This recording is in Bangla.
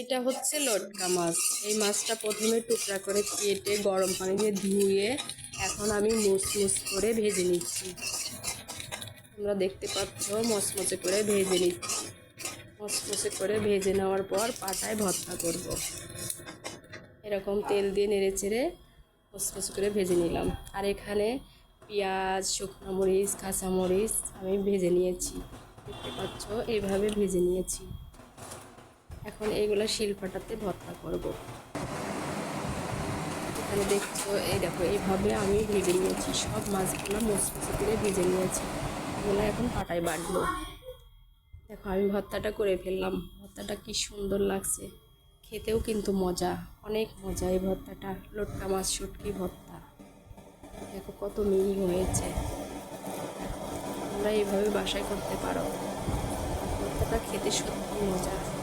এটা হচ্ছে লটকা মাছ। এই মাছটা প্রথমে টুকরা করে কেটে গরম পানি দিয়ে ধুয়ে এখন আমি মুসমুস করে ভেজে নিচ্ছি। তোমরা দেখতে পাচ্ছ মচমচে করে ভেজে নিচ্ছি। মচমচে করে ভেজে নেওয়ার পর পাটায় ভর্তা করব। এরকম তেল দিয়ে নেড়ে চেড়ে মচমচে করে ভেজে নিলাম। আর এখানে পেঁয়াজ, শুকনো মরিচ কাঁচামরিচ আমি ভেজে নিয়েছি। দেখতে পাচ্ছ, এইভাবে ভেজে নিয়েছি। এখন এইগুলো শিলপাটাতে ভর্তা করব। এখানে দেখছ, এই দেখো, এইভাবে আমি ভেজে নিয়েছি সব মাছগুলো মচমচে করে ভেজে নিয়েছি। এগুলো এখন পাটায় বাটবো। দেখো, আমি ভর্তাটা করে ফেললাম। ভর্তাটা কি সুন্দর লাগছে। খেতেও কিন্তু মজা, অনেক মজা এই ভর্তাটা। লটকা মাছ, শুটকি ভর্তা। দেখো, কত মিহি হয়েছে। তোমরা এইভাবে বাসায় করতে পারো। ভর্তাটা খেতে সত্যি মজা।